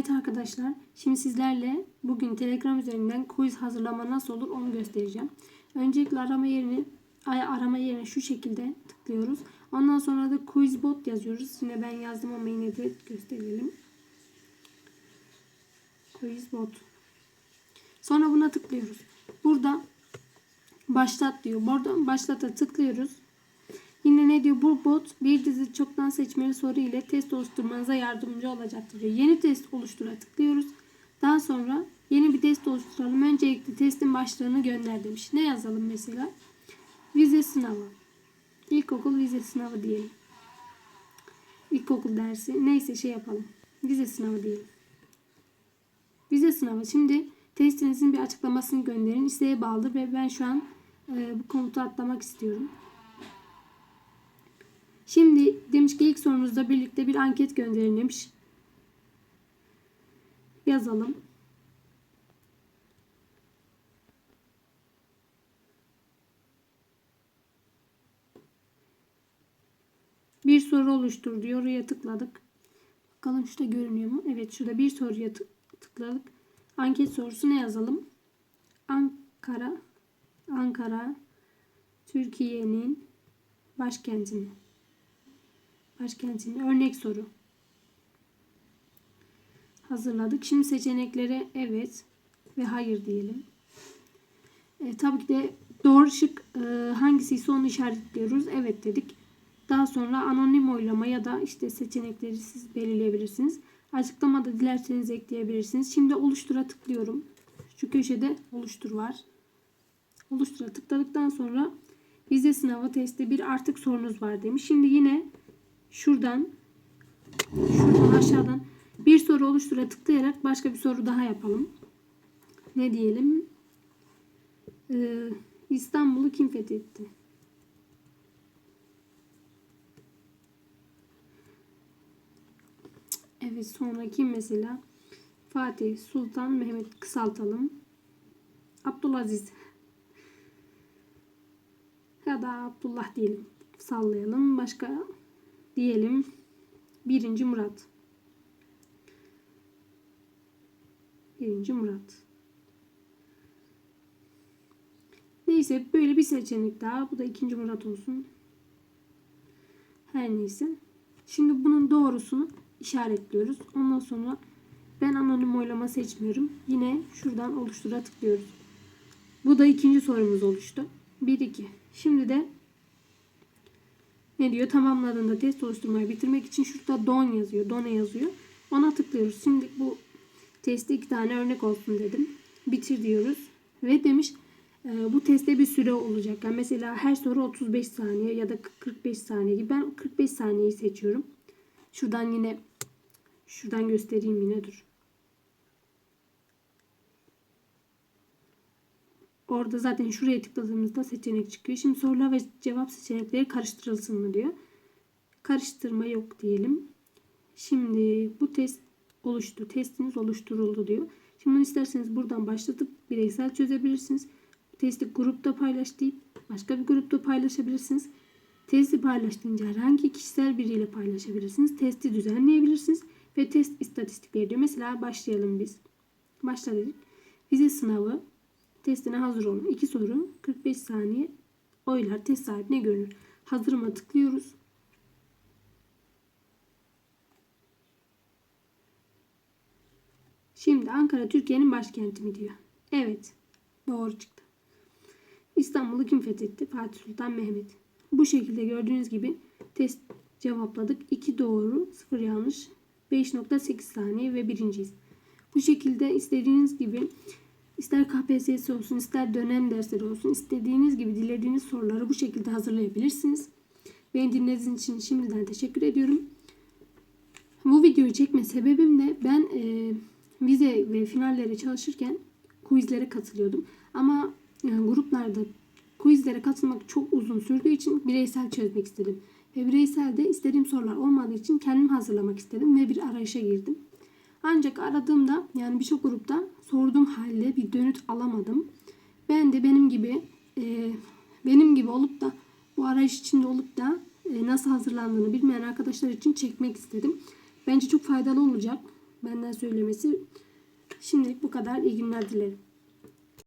Evet arkadaşlar, şimdi sizlerle bugün Telegram üzerinden quiz hazırlama nasıl olur onu göstereceğim. Öncelikle arama yerini arama yerine şu şekilde tıklıyoruz. Ondan sonra da quiz bot yazıyoruz. Yine ben yazdım ama yine de gösterelim. Quiz bot. Sonra buna tıklıyoruz. Burada başlat diyor. Burada başlata tıklıyoruz. Yine ne diyor? Bu bot bir dizi çoktan seçmeli soru ile test oluşturmanıza yardımcı olacaktır diyor. Yeni test oluştura tıklıyoruz. Daha sonra yeni bir test oluşturalım. Öncelikle testin başlığını gönder demiş. Ne yazalım mesela? Vize sınavı. İlkokul vize sınavı diyelim. İlkokul dersi. Neyse şey yapalım. Vize sınavı diyelim. Vize sınavı. Şimdi testinizin bir açıklamasını gönderin. İsteğe bağlı ve ben şu an e, bu komutu atlamak istiyorum. Şimdi demiş ki ilk sorunuzda birlikte bir anket gönderin demiş. Yazalım. Bir soru oluştur diyor. Oraya tıkladık. Bakalım şurada görünüyor mu? Evet şurada bir soruya tık- tıkladık. Anket sorusu ne yazalım? Ankara Ankara Türkiye'nin başkenti mi? Başkentini örnek soru. Hazırladık. Şimdi seçeneklere evet ve hayır diyelim. E, tabii ki de doğru şık e, hangisiyse onu işaretliyoruz. Evet dedik. Daha sonra anonim oylama ya da işte seçenekleri siz belirleyebilirsiniz. Açıklamada dilerseniz ekleyebilirsiniz. Şimdi oluştura tıklıyorum. Şu köşede oluştur var. Oluştura tıkladıktan sonra vize sınavı testi bir artık sorunuz var demiş. Şimdi yine şuradan şuradan aşağıdan bir soru oluştura tıklayarak başka bir soru daha yapalım. Ne diyelim? Ee, İstanbul'u kim fethetti? Evet sonraki mesela Fatih Sultan Mehmet kısaltalım. Abdülaziz ya da Abdullah diyelim. Sallayalım. Başka diyelim. Birinci Murat. Birinci Murat. Neyse böyle bir seçenek daha. Bu da ikinci Murat olsun. Her neyse. Şimdi bunun doğrusunu işaretliyoruz. Ondan sonra ben anonim oylama seçmiyorum. Yine şuradan oluştura tıklıyoruz. Bu da ikinci sorumuz oluştu. 1 2. Şimdi de ne diyor? Tamamladığında test oluşturmayı bitirmek için şurada don yazıyor. Done yazıyor. Ona tıklıyoruz. Şimdi bu testi iki tane örnek olsun dedim. Bitir diyoruz. Ve demiş e, bu testte bir süre olacak. Yani mesela her soru 35 saniye ya da 45 saniye gibi. Ben 45 saniyeyi seçiyorum. Şuradan yine şuradan göstereyim yine dur. Orada zaten şuraya tıkladığımızda seçenek çıkıyor. Şimdi sorular ve cevap seçenekleri karıştırılsın mı diyor. Karıştırma yok diyelim. Şimdi bu test oluştu. Testiniz oluşturuldu diyor. Şimdi isterseniz buradan başlatıp bireysel çözebilirsiniz. Testi grupta paylaş deyip başka bir grupta paylaşabilirsiniz. Testi paylaştığınca herhangi kişisel biriyle paylaşabilirsiniz. Testi düzenleyebilirsiniz. Ve test istatistikleri diyor. Mesela başlayalım biz. Başla dedik. Vize sınavı Testine hazır olun. 2 soru 45 saniye oylar test sahibine görünür. Hazırıma tıklıyoruz. Şimdi Ankara Türkiye'nin başkenti mi diyor. Evet. Doğru çıktı. İstanbul'u kim fethetti? Fatih Sultan Mehmet. Bu şekilde gördüğünüz gibi test cevapladık. 2 doğru, 0 yanlış, 5.8 saniye ve birinciyiz. Bu şekilde istediğiniz gibi İster KPSS olsun, ister dönem dersleri olsun, istediğiniz gibi dilediğiniz soruları bu şekilde hazırlayabilirsiniz. Beni dinlediğiniz için şimdiden teşekkür ediyorum. Bu videoyu çekme sebebim de ben e, vize ve finallere çalışırken quizlere katılıyordum. Ama yani gruplarda quizlere katılmak çok uzun sürdüğü için bireysel çözmek istedim. Ve bireyselde istediğim sorular olmadığı için kendim hazırlamak istedim ve bir arayışa girdim. Ancak aradığımda yani birçok grupta sorduğum halde bir dönüt alamadım. Ben de benim gibi e, benim gibi olup da bu arayış içinde olup da e, nasıl hazırlandığını bilmeyen arkadaşlar için çekmek istedim. Bence çok faydalı olacak. Benden söylemesi. Şimdilik bu kadar. İyi günler dilerim.